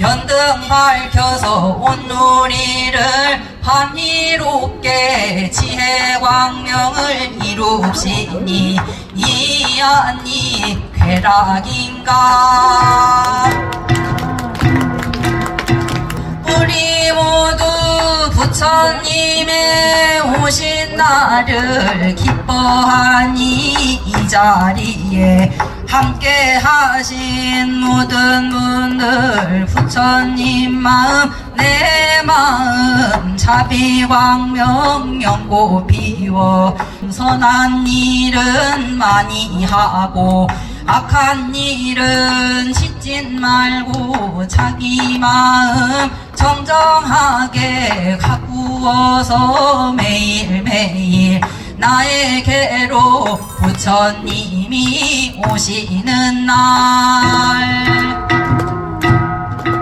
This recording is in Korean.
연등 밝혀서 온 누리를 환희롭게 지혜 광명을 이룹시니 이안이 쾌락인가? 우리 모두 부처님의 오신 날을 기뻐하니 이 자리에 함께 하신 모든 분들 부처님 마음 내 마음 자비광명 연고 비워 선한 일은 많이 하고 악한 일은 짓진 말고 자기 마음 정정하게 가꾸어서 매일매일 나에게로 부처님이 오시는 날